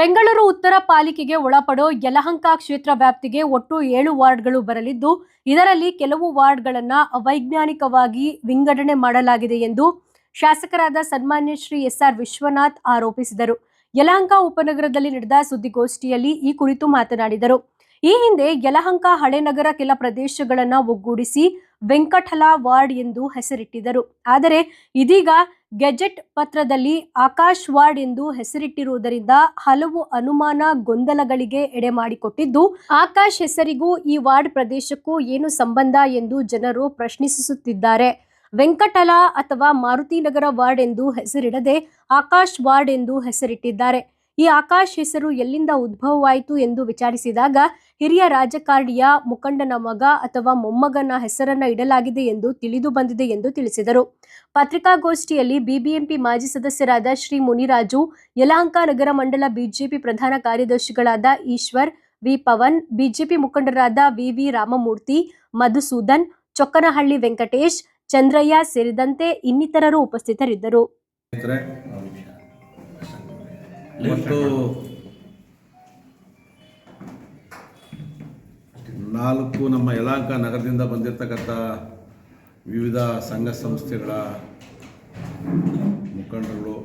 ಬೆಂಗಳೂರು ಉತ್ತರ ಪಾಲಿಕೆಗೆ ಒಳಪಡೋ ಯಲಹಂಕ ಕ್ಷೇತ್ರ ವ್ಯಾಪ್ತಿಗೆ ಒಟ್ಟು ಏಳು ವಾರ್ಡ್ಗಳು ಬರಲಿದ್ದು, ಇದರಲ್ಲಿ ಕೆಲವು ವಾರ್ಡ್ಗಳನ್ನು ಅವೈಜ್ಞಾನಿಕವಾಗಿ ವಿಂಗಡಣೆ ಮಾಡಲಾಗಿದೆ ಎಂದು ಶಾಸಕರಾದ ಸನ್ಮಾನ್ಯ ಶ್ರೀ ಎಸ್ ಆರ್ ವಿಶ್ವನಾಥ್ ಆರೋಪಿಸಿದರು. ಯಲಹಂಕ ಉಪನಗರದಲ್ಲಿ ನಡೆದ ಸುದ್ದಿಗೋಷ್ಠಿಯಲ್ಲಿ ಈ ಕುರಿತು ಮಾತನಾಡಿದರು. ಈ ಹಿಂದೆ ಯಲಹಂಕ ಹಳೆನಗರ ಕೆಲ ಪ್ರದೇಶಗಳನ್ನ ಒಗ್ಗೂಡಿಸಿ ವೆಂಕಟಲ ವಾರ್ಡ್ ಎಂದು ಹೆಸರಿಟ್ಟಿದ್ದರು. ಆದರೆ ಇದೀಗ ಗೆಜೆಟ್ ಪತ್ರದಲ್ಲಿ ಆಕಾಶ್ ವಾರ್ಡ್ ಎಂದು ಹೆಸರಿಟ್ಟಿರುವುದರಿಂದ ಹಲವು ಅನುಮಾನ ಗೊಂದಲಗಳಿಗೆ ಎಡೆ ಮಾಡಿಕೊಟ್ಟಿದ್ದು, ಆಕಾಶ್ ಹೆಸರಿಗೂ ಈ ವಾರ್ಡ್ ಪ್ರದೇಶಕ್ಕೂ ಏನು ಸಂಬಂಧ ಎಂದು ಜನರು ಪ್ರಶ್ನಿಸುತ್ತಿದ್ದಾರೆ. ವೆಂಕಟಲ ಅಥವಾ ಮಾರುತಿನಗರ ವಾರ್ಡ್ ಎಂದು ಹೆಸರಿಡದೆ ಆಕಾಶ್ ವಾರ್ಡ್ ಎಂದು ಹೆಸರಿಟ್ಟಿದ್ದಾರೆ. ಈ ಆಕಾಶ್ ಹೆಸರು ಎಲ್ಲಿಂದ ಉದ್ಭವವಾಯಿತು ಎಂದು ವಿಚಾರಿಸಿದಾಗ, ಹಿರಿಯ ರಾಜಕಾರಣಿಯ ಮುಖಂಡನ ಮಗ ಅಥವಾ ಮೊಮ್ಮಗನ ಹೆಸರನ್ನ ಇಡಲಾಗಿದೆ ಎಂದು ತಿಳಿದು ಬಂದಿದೆ ಎಂದು ತಿಳಿಸಿದರು. ಪತ್ರಿಕಾಗೋಷ್ಠಿಯಲ್ಲಿ ಬಿಬಿಎಂಪಿ ಮಾಜಿ ಸದಸ್ಯರಾದ ಶ್ರೀ ಮುನಿರಾಜು, ಯಲಹಂಕ ನಗರ ಮಂಡಲ ಬಿಜೆಪಿ ಪ್ರಧಾನ ಕಾರ್ಯದರ್ಶಿಗಳಾದ ಈಶ್ವರ್, ವಿ ಪವನ್, ಬಿಜೆಪಿ ಮುಖಂಡರಾದ ವಿವಿ ರಾಮಮೂರ್ತಿ, ಮಧುಸೂದನ್, ಚೊಕ್ಕನಹಳ್ಳಿ ವೆಂಕಟೇಶ್, ಚಂದ್ರಯ್ಯ ಸೇರಿದಂತೆ ಇನ್ನಿತರರು ಉಪಸ್ಥಿತರಿದ್ದರು. ಮತ್ತು ನಾಲ್ಕು ನಮ್ಮ ಯಲಾಂಕ ನಗರದಿಂದ ಬಂದಿರತಕ್ಕಂಥ ವಿವಿಧ ಸಂಘ ಸಂಸ್ಥೆಗಳ ಮುಖಂಡರುಗಳು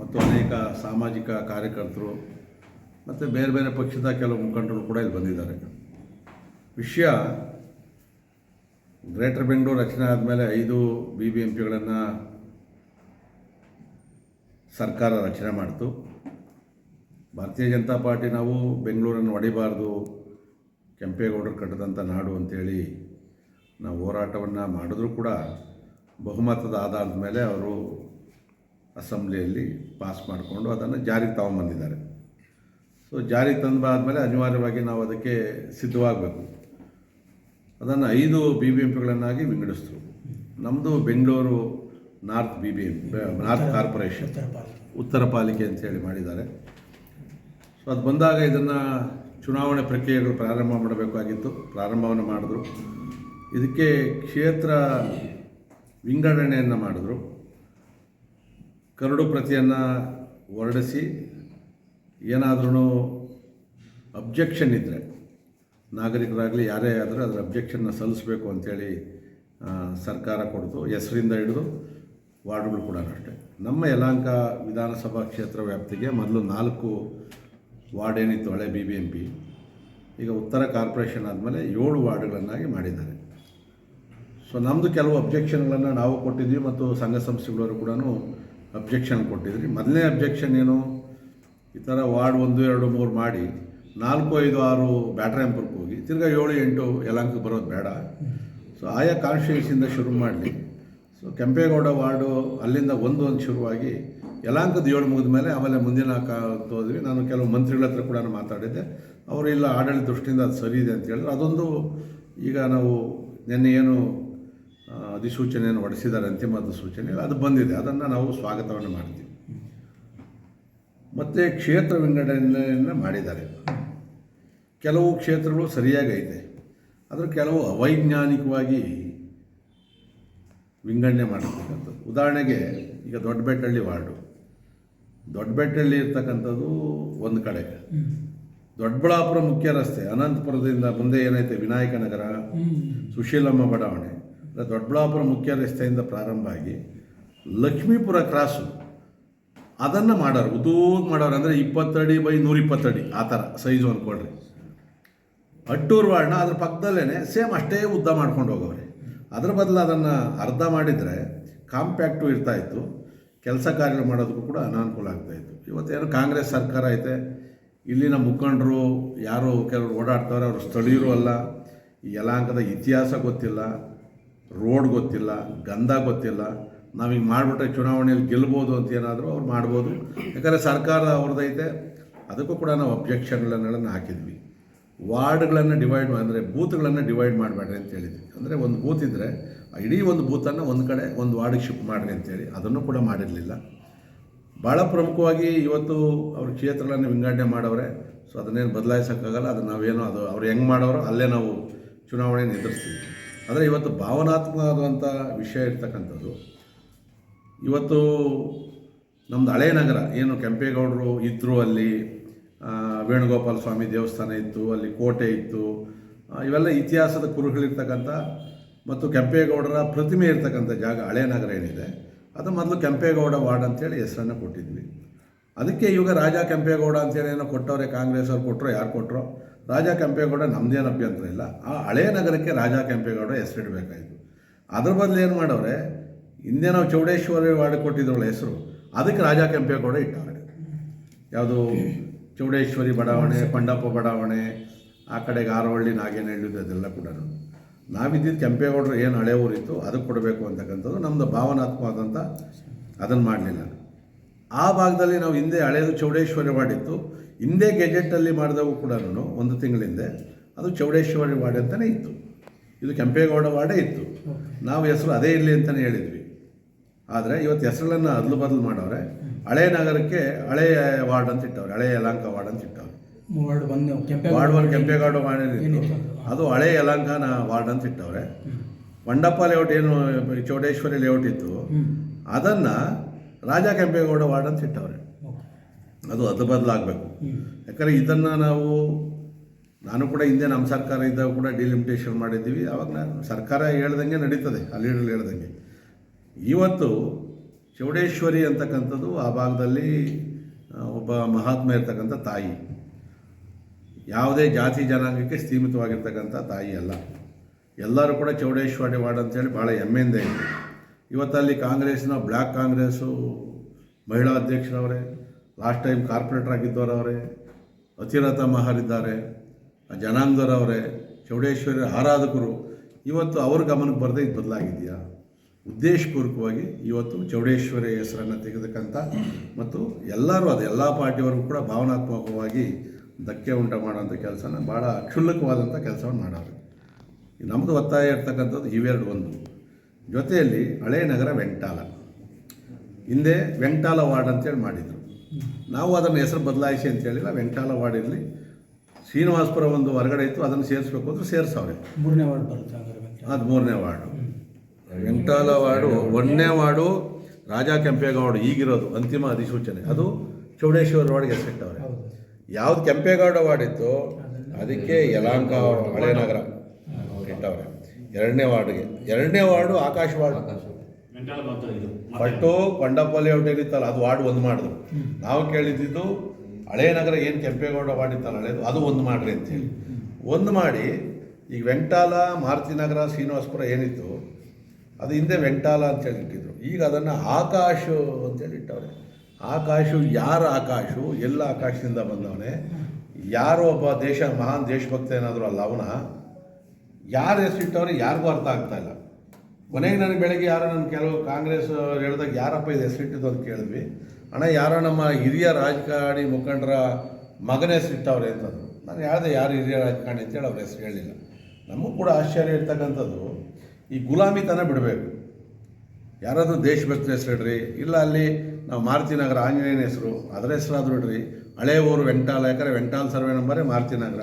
ಮತ್ತು ಅನೇಕ ಸಾಮಾಜಿಕ ಕಾರ್ಯಕರ್ತರು ಮತ್ತು ಬೇರೆ ಬೇರೆ ಪಕ್ಷದ ಕೆಲವು ಮುಖಂಡರು ಕೂಡ ಇಲ್ಲಿ ಬಂದಿದ್ದಾರೆ. ವಿಷಯ ಗ್ರೇಟರ್ ಬೆಂಗಳೂರು ರಚನೆ ಆದಮೇಲೆ ಐದು ಬಿ ಬಿ ಎಂ ಪಿಗಳನ್ನು ಸರ್ಕಾರ ರಚನೆ ಮಾಡಿತು. ಭಾರತೀಯ ಜನತಾ ಪಾರ್ಟಿ ನಾವು ಬೆಂಗಳೂರನ್ನು ಒಡಿಬಾರ್ದು, ಕೆಂಪೇಗೌಡರು ಕಟ್ಟಿದಂಥ ನಾಡು ಅಂತೇಳಿ ನಾವು ಹೋರಾಟವನ್ನು ಮಾಡಿದ್ರೂ ಕೂಡ ಬಹುಮತದ ಆಧಾರದ ಮೇಲೆ ಅವರು ಅಸೆಂಬ್ಲಿಯಲ್ಲಿ ಪಾಸ್ ಮಾಡಿಕೊಂಡು ಅದನ್ನು ಜಾರಿಗೆ ತಗೊಂಬಂದಿದ್ದಾರೆ. ಸೊ ಜಾರಿಗೆ ತಂದಾದಮೇಲೆ ಅನಿವಾರ್ಯವಾಗಿ ನಾವು ಅದಕ್ಕೆ ಸಿದ್ಧವಾಗಬೇಕು. ಅದನ್ನು ಐದು ಬಿ ಬಿ ಎಂ ಪಿಗಳನ್ನಾಗಿ ನಮ್ಮದು Bengaluru north B B M north corporation. ಉತ್ತರ ಪಾಲಿಕೆ ಅಂತೇಳಿ ಮಾಡಿದ್ದಾರೆ. ಸೊ ಅದು ಬಂದಾಗ ಇದನ್ನು ಚುನಾವಣೆ ಪ್ರಕ್ರಿಯೆಗಳು ಪ್ರಾರಂಭ ಮಾಡಬೇಕಾಗಿತ್ತು. ಪ್ರಾರಂಭವನ್ನು ಮಾಡಿದ್ರು. ಇದಕ್ಕೆ ಕ್ಷೇತ್ರ ವಿಂಗಡಣೆಯನ್ನು ಮಾಡಿದ್ರು. ಕರಡು ಪ್ರತಿಯನ್ನು ಹೊರಡಿಸಿ ಏನಾದ್ರೂ ಅಬ್ಜೆಕ್ಷನ್ ಇದ್ದರೆ ನಾಗರಿಕರಾಗಲಿ ಯಾರೇ ಆದರೂ ಅದರ ಅಬ್ಜೆಕ್ಷನ್ನ ಸಲ್ಲಿಸಬೇಕು ಅಂಥೇಳಿ ಸರ್ಕಾರ ಕೊಡ್ತು. ಹೆಸರಿಂದ ಹಿಡಿದು ವಾರ್ಡ್ಗಳು ಕೂಡ ಅಷ್ಟೇ. ನಮ್ಮ ಯಲಹಂಕ ವಿಧಾನಸಭಾ ಕ್ಷೇತ್ರ ವ್ಯಾಪ್ತಿಗೆ ಮೊದಲು ನಾಲ್ಕು ವಾರ್ಡ್ ಏನಿತ್ತು, ಹಳೆ ಬಿ ಬಿ ಎಂ ಪಿ ಈಗ ಉತ್ತರ ಕಾರ್ಪೊರೇಷನ್ ಆದಮೇಲೆ ಏಳು ವಾರ್ಡ್ಗಳನ್ನಾಗಿ ಮಾಡಿದ್ದಾರೆ. ಸೊ ನಮ್ಮದು ಕೆಲವು ಅಬ್ಜೆಕ್ಷನ್ಗಳನ್ನು ನಾವು ಕೊಟ್ಟಿದ್ವಿ ಮತ್ತು ಸಂಘ ಸಂಸ್ಥೆಗಳವರು ಕೂಡ ಅಬ್ಜೆಕ್ಷನ್ ಕೊಟ್ಟಿದ್ರಿ. ಮೊದಲನೇ ಅಬ್ಜೆಕ್ಷನ್ ಏನು? ಈ ಥರ ವಾರ್ಡ್ ಒಂದು, ಎರಡು, ಮೂರು ಮಾಡಿ ನಾಲ್ಕು, ಐದು, ಆರು ಬ್ಯಾಟ್ರಾಂಪುರ್ಗೆ ಹೋಗಿ ತಿರ್ಗಾ ಏಳು, ಎಂಟು ಯಲಾಂಕಕ್ಕೆ ಬರೋದು ಬೇಡ. ಸೊ ಆಯಾ ಕಾನ್ಸ್ಟಿಟ್ಯೂನ್ಸಿಯಿಂದ ಶುರು ಮಾಡಲಿ. ಕೆಂಪೇಗೌಡ ವಾರ್ಡು ಅಲ್ಲಿಂದ ಒಂದು ಒಂದು ಶುರುವಾಗಿ ಯಲಾಂಕದ ಏಳು ಮುಗಿದ ಮೇಲೆ ಆಮೇಲೆ ಮುಂದಿನ ಕಾ ಹೋದ್ವಿ. ನಾನು ಕೆಲವು ಮಂತ್ರಿಗಳ ಹತ್ರ ಕೂಡ ಮಾತಾಡಿದ್ದೆ. ಅವರು, ಇಲ್ಲ, ಆಡಳಿತ ದೃಷ್ಟಿಯಿಂದ ಅದು ಸರಿ ಇದೆ ಅಂತ ಹೇಳಿದ್ರು. ಅದೊಂದು ಈಗ ನಾವು ನಿನ್ನೆ ಏನು ಅಧಿಸೂಚನೆಯನ್ನು ಹೊಡೆಸಿದ್ದಾರೆ ಅಂತಿಮ ಅಧಿಸೂಚನೆ, ಅದು ಬಂದಿದೆ. ಅದನ್ನು ನಾವು ಸ್ವಾಗತವನ್ನು ಮಾಡ್ತೀವಿ. ಮತ್ತು ಕ್ಷೇತ್ರ ವಿಂಗಡಣೆಯನ್ನು ಮಾಡಿದ್ದಾರೆ. ಕೆಲವು ಕ್ಷೇತ್ರಗಳು ಸರಿಯಾಗೈತೆ. ಆದರೆ ಕೆಲವು ಅವೈಜ್ಞಾನಿಕವಾಗಿ ವಿಂಗಡಣೆ ಮಾಡಿರ್ತಕ್ಕಂಥದ್ದು. ಉದಾಹರಣೆಗೆ ಈಗ ದೊಡ್ಡಬೆಟ್ಟಳ್ಳಿ ವಾರ್ಡು. ದೊಡ್ಡಬೆಟ್ಟಳ್ಳಿ ಇರ್ತಕ್ಕಂಥದ್ದು ಒಂದು ಕಡೆ. ದೊಡ್ಡಬಳ್ಳಾಪುರ ಮುಖ್ಯ ರಸ್ತೆ ಅನಂತಪುರದಿಂದ ಮುಂದೆ ಏನೈತೆ ವಿನಾಯಕ ನಗರ ಸುಶೀಲಮ್ಮ ಬಡಾವಣೆ. ಅಂದ್ರೆ ದೊಡ್ಡಬಳ್ಳಾಪುರ ಮುಖ್ಯ ರಸ್ತೆಯಿಂದ ಪ್ರಾರಂಭ ಆಗಿ ಲಕ್ಷ್ಮೀಪುರ ಕ್ರಾಸು. ಅದನ್ನು ಮಾಡೋರು ಉದೂಗ್ ಮಾಡೋರು ಅಂದರೆ ಇಪ್ಪತ್ತಡಿ ಬೈ ನೂರಿಪ್ಪತ್ತಡಿ ಆ ಥರ ಸೈಜು ಅಂದ್ಕೊಳ್ರಿ ಅಟ್ಟೂರು ವಾರ್ಡ್ನ ಅದ್ರ ಪಕ್ಕದಲ್ಲೇ ಸೇಮ್ ಅಷ್ಟೇ ಉದ್ದ ಮಾಡ್ಕೊಂಡು ಹೋಗವ್ರೆ. ಅದ್ರ ಬದಲು ಅದನ್ನು ಅರ್ಧ ಮಾಡಿದರೆ ಕಾಂಪ್ಯಾಕ್ಟು ಇರ್ತಾಯಿತ್ತು ಕೆಲಸ ಕಾರ್ಯ ಮಾಡೋದಕ್ಕೂ ಕೂಡ ಅನಾನುಕೂಲ ಆಗ್ತಾಯಿತ್ತು ಇವತ್ತೇನು ಕಾಂಗ್ರೆಸ್ ಸರ್ಕಾರ ಐತೆ. ಇಲ್ಲಿನ ಮುಖಂಡರು, ಯಾರು ಕೆಲವರು ಓಡಾಡ್ತಾರೆ ಅವರು ಸ್ಥಳೀಯರು ಅಲ್ಲ. ಈ ಯಲಾಂಕದ ಇತಿಹಾಸ ಗೊತ್ತಿಲ್ಲ. ರೋಡ್ ಗೊತ್ತಿಲ್ಲ. ಗಂಧ ಗೊತ್ತಿಲ್ಲ. ನಾವು ಹಿಂಗೆ ಮಾಡಿಬಿಟ್ರೆ ಚುನಾವಣೆಯಲ್ಲಿ ಗೆಲ್ಬೋದು ಅಂತ ಏನಾದರೂ ಅವ್ರು ಮಾಡ್ಬೋದು. ಯಾಕಂದರೆ ಸರ್ಕಾರ ಅವ್ರದ್ದೈತೆ ಅದಕ್ಕೂ ಕೂಡ ನಾವು ಅಬ್ಜೆಕ್ಷನ್ಗಳನ್ನೆಲ್ಲ ಹಾಕಿದ್ವಿ. ವಾರ್ಡ್ಗಳನ್ನು ಡಿವೈಡ್ ಅಂದರೆ ಬೂತ್ಗಳನ್ನು ಡಿವೈಡ್ ಮಾಡಬೇಡ್ರಿ ಅಂತ ಹೇಳಿದ್ವಿ. ಅಂದರೆ ಒಂದು ಬೂತ್ ಇದ್ದರೆ ಇಡೀ ಒಂದು ಬೂತನ್ನು ಒಂದು ಕಡೆ ಒಂದು ವಾರ್ಡಿಗೆ ಶಿಫ್ಟ್ ಮಾಡಿರಿ ಅಂತೇಳಿ ಅದನ್ನು ಕೂಡ ಮಾಡಿರಲಿಲ್ಲ. ಭಾಳ ಪ್ರಮುಖವಾಗಿ ಇವತ್ತು ಅವ್ರ ಕ್ಷೇತ್ರಗಳನ್ನು ವಿಂಗಡಣೆ ಮಾಡವ್ರೆ. ಸೊ ಅದನ್ನೇನು ಬದಲಾಯಿಸೋಕ್ಕಾಗಲ್ಲ. ಅದು ನಾವೇನು ಅದು ಅವ್ರು ಹೆಂಗೆ ಮಾಡೋರೋ ಅಲ್ಲೇ ನಾವು ಚುನಾವಣೆಯನ್ನು ಎದುರಿಸ್ತೀವಿ. ಆದರೆ ಇವತ್ತು ಭಾವನಾತ್ಮಕವಾದಂಥ ವಿಷಯ ಇರ್ತಕ್ಕಂಥದ್ದು. ಇವತ್ತು ನಮ್ಮದು ಹಳೇ ನಗರ, ಏನು ಕೆಂಪೇಗೌಡರು ಇದ್ದರು ಅಲ್ಲಿ ವೇಣುಗೋಪಾಲ ಸ್ವಾಮಿ ದೇವಸ್ಥಾನ ಇತ್ತು, ಅಲ್ಲಿ ಕೋಟೆ ಇತ್ತು. ಇವೆಲ್ಲ ಇತಿಹಾಸದ ಕುರುಹುಗಳಿರ್ತಕ್ಕಂಥ ಮತ್ತು ಕೆಂಪೇಗೌಡರ ಪ್ರತಿಮೆ ಇರ್ತಕ್ಕಂಥ ಜಾಗ ಹಳೇ ನಗರ ಏನಿದೆ, ಅದು ಮೊದಲು ಕೆಂಪೇಗೌಡ ವಾರ್ಡ್ ಅಂತೇಳಿ ಹೆಸರನ್ನು ಕೊಟ್ಟಿದ್ವಿ. ಅದಕ್ಕೆ ಇವಾಗ ರಾಜ ಕೆಂಪೇಗೌಡ ಅಂತೇಳಿ ಏನೋ ಕೊಟ್ಟವ್ರೆ ಕಾಂಗ್ರೆಸ್ ಅವ್ರು ಕೊಟ್ಟರು ಯಾರು ಕೊಟ್ಟರು ರಾಜ ಕೆಂಪೇಗೌಡ ನಮ್ಮದೇನು ಅಭ್ಯಂತರ ಇಲ್ಲ. ಆ ಹಳೇ ನಗರಕ್ಕೆ ರಾಜ ಕೆಂಪೇಗೌಡ ಹೆಸರಿಡಬೇಕಾಯಿತು. ಅದ್ರ ಬದಲು ಏನು ಮಾಡವ್ರೆ, ಹಿಂದೆ ನಾವು ಚೌಡೇಶ್ವರಿ ವಾರ್ಡ್ ಕೊಟ್ಟಿದ್ರಲ್ಲ ಹೆಸರು, ಅದಕ್ಕೆ ರಾಜ ಕೆಂಪೇಗೌಡ ಇಟ್ಟವ್ರೆ ಯಾವುದು ಚೌಡೇಶ್ವರಿ ಬಡಾವಣೆ ಪಂಡಪ್ಪ ಬಡಾವಣೆ ಆ ಕಡೆಗೆ ಆರವಳ್ಳಿ ನಾಗೇನಹಳ್ಳಿ ಅದೆಲ್ಲ ಕೂಡ. ನಾವಿದ್ದಿದ್ದು ಕೆಂಪೇಗೌಡರು ಏನು ಹಳೆ ಊರಿತ್ತು ಅದಕ್ಕೆ ಕೊಡಬೇಕು ಅಂತಕ್ಕಂಥದ್ದು ನಮ್ಮದು ಭಾವನಾತ್ಮಕವಾದಂಥ ಅದನ್ನು ಮಾಡಲಿಲ್ಲ. ಆ ಭಾಗದಲ್ಲಿ ನಾವು ಹಿಂದೆ ಹಳೆಯದು ಚೌಡೇಶ್ವರಿ ವಾರ್ಡ್ ಇತ್ತು. ಹಿಂದೆ ಗೆಜೆಟಲ್ಲಿ ಮಾಡಿದವು ಕೂಡ ಒಂದು ತಿಂಗಳಿಂದೆ ಅದು ಚೌಡೇಶ್ವರಿ ವಾರ್ಡ್ ಅಂತಲೇ ಇತ್ತು. ಇದು ಕೆಂಪೇಗೌಡ ವಾರ್ಡೇ ಇತ್ತು. ನಾವು ಹೆಸರು ಅದೇ ಇರಲಿ ಅಂತಲೇ ಹೇಳಿದ್ವಿ. ಆದರೆ ಇವತ್ತು ಹೆಸರುಗಳನ್ನು ಅದಲು ಬದಲು ಮಾಡವ್ರೆ ಹಳೆ ನಗರಕ್ಕೆ ಹಳೆಯ ವಾರ್ಡ್ ಅಂತ ಇಟ್ಟವ್ರೆ ಹಳೆಯ ಯಲಾಂಕ ವಾರ್ಡ್ ಅಂತ ಇಟ್ಟವ್ರೆ. ವಾರ್ಡ್ ಒನ್ ಕೆಂಪೇಗೌಡ ವಾರ್ಡ್ ಏನಿತ್ತು ಅದು? ಹಳೆ ಯಲಾಂಕನ ವಾರ್ಡ್ ಅಂತ ಇಟ್ಟವ್ರೆ. ಮಂಡಪ್ಪ ಲೇಔಟ್ ಏನು ಚೌಡೇಶ್ವರಿ ಲೇಔಟ್ ಇತ್ತು ಅದನ್ನು ರಾಜ ಕೆಂಪೇಗೌಡ ವಾರ್ಡ್ ಅಂತ ಇಟ್ಟವ್ರೆ. ಅದು ಅದು ಬದಲಾಗಬೇಕು. ಯಾಕಂದರೆ ಇದನ್ನು ನಾವು ನಾನು ಕೂಡ ಹಿಂದೆ ನಮ್ಮ ಸರ್ಕಾರ ಇದ್ದಾಗ ಕೂಡ ಡಿಲಿಮಿಟೇಷನ್ ಮಾಡಿದ್ದೀವಿ. ಅವಾಗ ನಾನು ಸರ್ಕಾರ ಹೇಳ್ದಂಗೆ ನಡೀತದೆ ಅಲ್ಲಿ ಲೀಡರ್ ಹೇಳ್ದಂಗೆ. ಇವತ್ತು ಚೌಡೇಶ್ವರಿ ಅಂತಕ್ಕಂಥದ್ದು ಆ ಭಾಗದಲ್ಲಿ ಒಬ್ಬ ಮಹಾತ್ಮ ಇರ್ತಕ್ಕಂಥ ತಾಯಿ. ಯಾವುದೇ ಜಾತಿ ಜನಾಂಗಕ್ಕೆ ಸೀಮಿತವಾಗಿರ್ತಕ್ಕಂಥ ತಾಯಿ ಅಲ್ಲ. ಎಲ್ಲರೂ ಕೂಡ ಚೌಡೇಶ್ವರಿ ವಾರ್ಡ್ ಅಂತೇಳಿ ಭಾಳ ಹೆಮ್ಮೆಯಿಂದ ಇದೆ. ಇವತ್ತಲ್ಲಿ ಕಾಂಗ್ರೆಸ್ನ ಬ್ಲ್ಯಾಕ್ ಕಾಂಗ್ರೆಸ್ಸು ಮಹಿಳಾ ಅಧ್ಯಕ್ಷರವರೇ, ಲಾಸ್ಟ್ ಟೈಮ್ ಕಾರ್ಪೊರೇಟರ್ ಆಗಿದ್ದವರವರೇ, ಅತಿರಥ ಮಹರಿದ್ದಾರೆ ಜನಾಂಗದವರವರೇ ಚೌಡೇಶ್ವರಿ ಆರಾಧಕರು ಇವತ್ತು ಅವ್ರ ಗಮನಕ್ಕೆ ಬರದೇ ಇದು ಬದಲಾಗಿದೆಯಾ? ಉದ್ದೇಶಪೂರ್ವಕವಾಗಿ ಇವತ್ತು ಚೌಡೇಶ್ವರಿ ಹೆಸರನ್ನು ತೆಗೆದಕ್ಕಂಥ ಮತ್ತು ಎಲ್ಲರೂ ಅದು ಎಲ್ಲ ಪಾರ್ಟಿಯವರು ಕೂಡ ಭಾವನಾತ್ಮಕವಾಗಿ ಧಕ್ಕೆ ಉಂಟು ಮಾಡೋಂಥ ಕೆಲಸನ ಭಾಳ ಕ್ಷುಲ್ಲಕವಾದಂಥ ಕೆಲಸವನ್ನು ಮಾಡೋರು ನಮ್ಮದು ಒತ್ತಾಯ ಇರ್ತಕ್ಕಂಥದ್ದು ಇವೆರಡು ಒಂದು. ಜೊತೆಯಲ್ಲಿ ಹಳೇ ನಗರ ವೆಂಕಟಾಲ. ಹಿಂದೆ ವೆಂಟಾಲ ವಾರ್ಡ್ ಅಂತೇಳಿ ಮಾಡಿದರು. ನಾವು ಅದನ್ನು ಹೆಸರು ಬದಲಾಯಿಸಿ ಅಂತ ಹೇಳಿಲ್ಲ ವೆಂಟಾಲ ವಾರ್ಡ್ ಇರಲಿ. ಶ್ರೀನಿವಾಸಪುರ ಒಂದು ಹೊರಗಡೆ ಇತ್ತು ಅದನ್ನು ಸೇರಿಸ್ಬೇಕು ಅಂದ್ರೆ ಸೇರಿಸವ್ರೆ. ಮೂರನೇ ವಾರ್ಡ್ ಬರುತ್ತೆ. ಅದು ಮೂರನೇ ವಾರ್ಡು. ವೆಂಟಾಲ ವಾರ್ಡು ಒಂದನೇ ವಾರ್ಡು ರಾಜ ಕೆಂಪೇಗೌಡ ಈಗಿರೋದು ಅಂತಿಮ ಅಧಿಸೂಚನೆ. ಅದು ಚೌಡೇಶ್ವರ ವಾರ್ಡ್ಗೆ ಸೆಟ್ ಅವರು ಯಾವ್ದು ಕೆಂಪೇಗೌಡ ವಾರ್ಡ್ ಇತ್ತು ಅದಕ್ಕೆ ಯಲಾಂಕ ಹಳೆ ನಗರ ಇಟ್ಟವ್ರೆ. ಎರಡನೇ ವಾರ್ಡ್ಗೆ. ಎರಡನೇ ವಾರ್ಡು ಆಕಾಶ ವಾರ್ಡ್. ಪಟ್ಟು ಕೊಂಡಪ್ಪಲ್ಲಿ ಹೋಟೆಲ್ ಇತ್ತಲ್ಲ ಅದು ವಾರ್ಡ್ ಒಂದು ಮಾಡಿದ್ರು. ನಾವು ಕೇಳಿದ್ದು ಹಳೆ ನಗರ ಏನು ಕೆಂಪೇಗೌಡ ವಾರ್ಡ್ ಇತ್ತಲ್ಲ ಹಳೇದು ಅದು ಒಂದು ಮಾಡ್ರಿ ಅಂತೇಳಿ ಒಂದು ಮಾಡಿ ಈಗ ವೆಂಕಟಾಲ ಮಾರುತಿ ನಗರ ಶ್ರೀನಿವಾಸಪುರ ಏನಿತ್ತು ಅದು ಹಿಂದೆ ವೆಂಟಾಲ ಅಂತೇಳಿ ಇಟ್ಟಿದ್ರು. ಈಗ ಅದನ್ನು ಆಕಾಶು ಅಂತೇಳಿ ಇಟ್ಟವ್ರೆ. ಆಕಾಶು ಯಾರ ಆಕಾಶು? ಎಲ್ಲ ಆಕಾಶದಿಂದ ಬಂದವನೇ. ಯಾರೋ ಒಬ್ಬ ದೇಶ, ಮಹಾನ್ ದೇಶಭಕ್ತ ಏನಾದರೂ ಅಲ್ಲ ಅವನ. ಯಾರು ಹೆಸರಿಟ್ಟವ್ರೆ ಯಾರಿಗೂ ಅರ್ಥ ಆಗ್ತಾ ಇಲ್ಲ. ಕೊನೆಗೆ ನನಗೆ ಬೆಳಗ್ಗೆ ಯಾರೋ ನನ್ನ ಕೆಲವು ಕಾಂಗ್ರೆಸ್ ಹೇಳಿದಾಗ ಯಾರಪ್ಪ ಇದು ಹೆಸರಿಟ್ಟಿದ್ದು ಅಂತ ಕೇಳಿದ್ವಿ. ಅಣ್ಣ, ಯಾರೋ ನಮ್ಮ ಹಿರಿಯ ರಾಜಕಾರಣಿ ಮುಖಂಡರ ಮಗನ ಹೆಸರಿಟ್ಟವ್ರೆ ಅಂತಂದು ನಾನು ಯಾವುದೇ ಯಾರು ಹಿರಿಯ ರಾಜಕಾರಣಿ ಅಂತೇಳಿ ಅವ್ರ ಹೆಸರು ಹೇಳಿಲ್ಲ. ನಮಗೂ ಕೂಡ ಆಶ್ಚರ್ಯ ಇರ್ತಕ್ಕಂಥದ್ದು. ಈ ಗುಲಾಮಿತನ ಬಿಡಬೇಕು. ಯಾರಾದರೂ ದೇಶಭಕ್ತನ ಹೆಸರು ಇಡ್ರಿ, ಇಲ್ಲ ಅಲ್ಲಿ ನಾವು ಮಾರುತಿ ನಗರ ಆಂಜನೇಯನ ಹೆಸರು, ಅದರ ಹೆಸರಾದರೂ ಇಡ್ರಿ. ಹಳೆ ಊರು ವೆಂಟಾಲ್, ಯಾಕಂದರೆ ವೆಂಟಾಲ್ ಸರ್ವೆ ನಂಬರೇ ಮಾರುತಿ ನಗರ.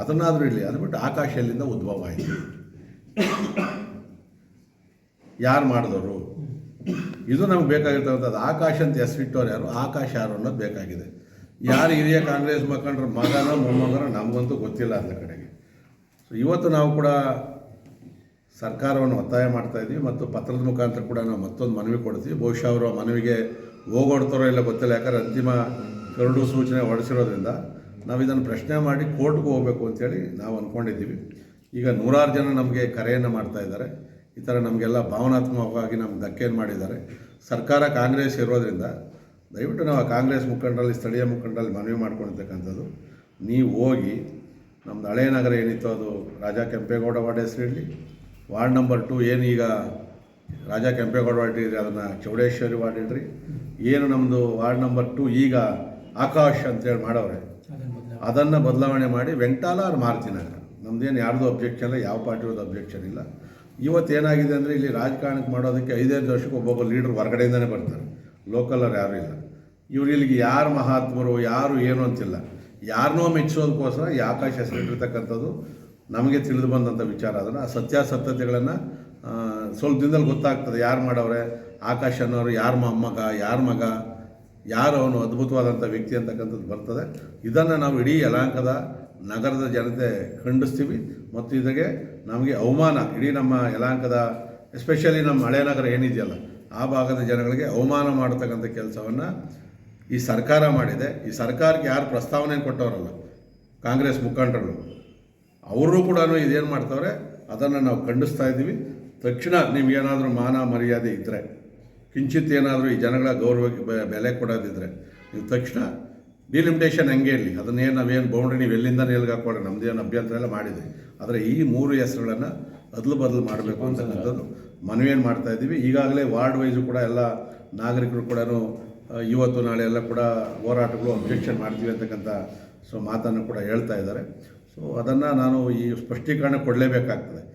ಅದನ್ನಾದರೂ ಇಡಲಿ ಅದು ಬಿಟ್ಟು ಆಕಾಶ ಎಲ್ಲಿಂದ ಉದ್ಭವ ಆಯಿತು. ಯಾರು ಮಾಡಿದವರು? ಇದು ನಮ್ಗೆ ಬೇಕಾಗಿರ್ತಕ್ಕಂಥದ್ದು ಆಕಾಶ ಅಂತ ಹೆಸರಿಟ್ಟವ್ರು ಯಾರು? ಆಕಾಶ ಯಾರು ಅನ್ನೋದು ಬೇಕಾಗಿದೆ. ಯಾರು ಹಿರಿಯ ಕಾಂಗ್ರೆಸ್ ಮುಖಂಡರ ಮಗನೋ ಮೊಮ್ಮಗನೋ ನಮಗಂತೂ ಗೊತ್ತಿಲ್ಲ ಅಂತ ಕಡೆಗೆ. ಸೊ ಇವತ್ತು ನಾವು ಕೂಡ ಸರ್ಕಾರವನ್ನು ಒತ್ತಾಯ ಮಾಡ್ತಾ ಇದ್ದೀವಿ ಮತ್ತು ಪತ್ರದ ಮುಖಾಂತರ ಕೂಡ ನಾವು ಮತ್ತೊಂದು ಮನವಿ ಕೊಡ್ತೀವಿ. ಬಹುಶಃ ಅವರು ಆ ಮನವಿಗೆ ಹೋಗೋಡ್ತಾರೋ ಇಲ್ಲ ಗೊತ್ತಿಲ್ಲ, ಯಾಕಂದ್ರೆ ಅಂತಿಮ ಕರಡು ಸೂಚನೆ ಹೊರಡಿಸಿರೋದ್ರಿಂದ ನಾವು ಇದನ್ನು ಪ್ರಶ್ನೆ ಮಾಡಿ ಕೋರ್ಟ್ಗೆ ಹೋಗಬೇಕು ಅಂತೇಳಿ ನಾವು ಅಂದ್ಕೊಂಡಿದ್ದೀವಿ ಈಗ ನೂರಾರು ಜನ ನಮಗೆ ಕರೆಯನ್ನು ಮಾಡ್ತಾ ಇದ್ದಾರೆ. ಈ ಥರ ನಮಗೆಲ್ಲ ಭಾವನಾತ್ಮಕವಾಗಿ ನಮ್ಗೆ ಧಕ್ಕೆಯನ್ನು ಮಾಡಿದ್ದಾರೆ. ಸರ್ಕಾರ ಕಾಂಗ್ರೆಸ್ ಇರೋದ್ರಿಂದ ದಯವಿಟ್ಟು ನಾವು ಆ ಕಾಂಗ್ರೆಸ್ ಮುಖಂಡರಲ್ಲಿ, ಸ್ಥಳೀಯ ಮುಖಂಡರಲ್ಲಿ ಮನವಿ ಮಾಡ್ಕೊಂಡಿರ್ತಕ್ಕಂಥದ್ದು. ನೀವು ಹೋಗಿ ನಮ್ಮದು ಹಳೆಯ ನಗರ ಏನಿತ್ತು ಅದು ರಾಜ ಕೆಂಪೇಗೌಡ ವಾರ್ಡ್ ಹೆಸರಿರಲಿ ವಾರ್ಡ್ ನಂಬರ್ ಟು ಏನು ಈಗ ರಾಜ ಕೆಂಪೇಗೌಡ ವಾರ್ಡ್ ಇದ್ರಿ, ಅದನ್ನು ಚೌಡೇಶ್ವರಿ ವಾರ್ಡ್ ಇಡ್ರಿ ಏನು ನಮ್ಮದು ವಾರ್ಡ್ ನಂಬರ್ ಟು ಈಗ ಆಕಾಶ್ ಅಂತೇಳಿ ಮಾಡವ್ರೆ. ಅದನ್ನು ಬದಲಾವಣೆ ಮಾಡಿ ವೆಂಕಟಾಲ ಅವ್ರು ಮಾರುತಿ ನಗರ ನಮ್ದೇನು ಯಾರ್ದು ಅಬ್ಜೆಕ್ಷನ್ ಇಲ್ಲ, ಯಾವ ಪಾರ್ಟಿಯವ್ರದ್ದು ಅಬ್ಜೆಕ್ಷನ್ ಇಲ್ಲ. ಇವತ್ತು ಏನಾಗಿದೆ ಅಂದರೆ ಇಲ್ಲಿ ರಾಜಕಾರಣಕ್ಕೆ ಮಾಡೋದಕ್ಕೆ ಐದೈದು ವರ್ಷಕ್ಕೆ ಒಬ್ಬೊಬ್ಬ ಲೀಡ್ರ್ ಹೊರಗಡೆಯಿಂದನೇ ಬರ್ತಾರೆ. ಲೋಕಲರು ಯಾರೂ ಇಲ್ಲ. ಇವ್ರು ಇಲ್ಲಿಗೆ ಯಾರು ಮಹಾತ್ಮರು, ಯಾರು ಏನು ಅಂತಿಲ್ಲ. ಯಾರನ್ನೋ ಮೆಚ್ಚಿಸೋದಕ್ಕೋಸ್ಕರ ಈ ಆಕಾಶ ಹೆಸರಿಟ್ಟಿರ್ತಕ್ಕಂಥದ್ದು ನಮಗೆ ತಿಳಿದು ಬಂದಂಥ ವಿಚಾರ. ಅದನ್ನು ಆ ಸತ್ಯಾಸತ್ಯತೆಗಳನ್ನು ಸ್ವಲ್ಪ ದಿನದಲ್ಲಿ ಗೊತ್ತಾಗ್ತದೆ. ಯಾರು ಮಾಡವ್ರೆ? ಆಕಾಶ್ ಅನ್ನೋರು ಯಾರ ಮೊಮ್ಮಗ ಯಾರ ಮಗ, ಯಾರು ಅವನು ಅದ್ಭುತವಾದಂಥ ವ್ಯಕ್ತಿ ಅಂತಕ್ಕಂಥದ್ದು ಬರ್ತದೆ. ಇದನ್ನು ನಾವು ಇಡೀ ಯಲಾಂಕದ ನಗರದ ಜನತೆ ಖಂಡಿಸ್ತೀವಿ. ಮತ್ತು ಇದಕ್ಕೆ ನಮಗೆ ಅವಮಾನ, ಇಡೀ ನಮ್ಮ ಯಲಾಂಕದ ಎಸ್ಪೆಷಲಿ ನಮ್ಮ ಹಳೆ ನಗರ ಏನಿದೆಯಲ್ಲ, ಆ ಭಾಗದ ಜನಗಳಿಗೆ ಅವಮಾನ ಮಾಡತಕ್ಕಂಥ ಕೆಲಸವನ್ನು ಈ ಸರ್ಕಾರ ಮಾಡಿದೆ. ಈ ಸರ್ಕಾರಕ್ಕೆ ಯಾರು ಪ್ರಸ್ತಾವನೆ ಕೊಟ್ಟವರಲ್ಲ, ಕಾಂಗ್ರೆಸ್ ಮುಖಂಡರುಗಳು. ಅವರು ಕೂಡ ಇದೇನು ಮಾಡ್ತಾವ್ರೆ? ಅದನ್ನು ನಾವು ಖಂಡಿಸ್ತಾ ಇದ್ದೀವಿ. ತಕ್ಷಣ ನಿಮ್ಗೇನಾದರೂ ಮಾನ ಮರ್ಯಾದೆ ಇದ್ದರೆ ಕಿಂಚಿತ್ ಏನಾದರೂ ಈ ಜನಗಳ ಗೌರವಕ್ಕೆ ಬೆಲೆ ಕೊಡೋದಿದ್ದರೆ ನೀವು ತಕ್ಷಣ ಡಿಲಿಮಿಟೇಷನ್ ಹೆಂಗೆ ಇರಲಿ. ಅದನ್ನೇನು ನಾವೇನು ಬೌಂಡ್ರಿ ನೀವು ಎಲ್ಲಿಂದ ನಿಲ್ಗೆ ಹಾಕ್ಕೊಳ್ಳಿ ನಮ್ಮದೇನು ಅಭ್ಯಂತರ ಎಲ್ಲ ಮಾಡಿದೆ. ಆದರೆ ಈ ಮೂರು ಹೆಸರುಗಳನ್ನು ಅದಲು ಬದಲು ಮಾಡಬೇಕು ಅಂತಕ್ಕಂಥದ್ದು ಮನವಿಯನ್ನು ಮಾಡ್ತಾ ಇದ್ದೀವಿ. ಈಗಾಗಲೇ ವಾರ್ಡ್ ವೈಸು ಕೂಡ ಎಲ್ಲ ನಾಗರಿಕರು ಕೂಡ ಇವತ್ತು ನಾಳೆ ಎಲ್ಲ ಕೂಡ ಹೋರಾಟಗಳು ಅಬ್ಜೆಕ್ಷನ್ ಮಾಡ್ತೀವಿ ಅಂತಕ್ಕಂಥ ಸೊ ಮಾತನ್ನು ಕೂಡ ಹೇಳ್ತಾ ಇದ್ದಾರೆ. ಸೊ ಅದನ್ನು ನಾನು ಈ ಸ್ಪಷ್ಟೀಕರಣ ಕೊಡಲೇಬೇಕಾಗ್ತದೆ.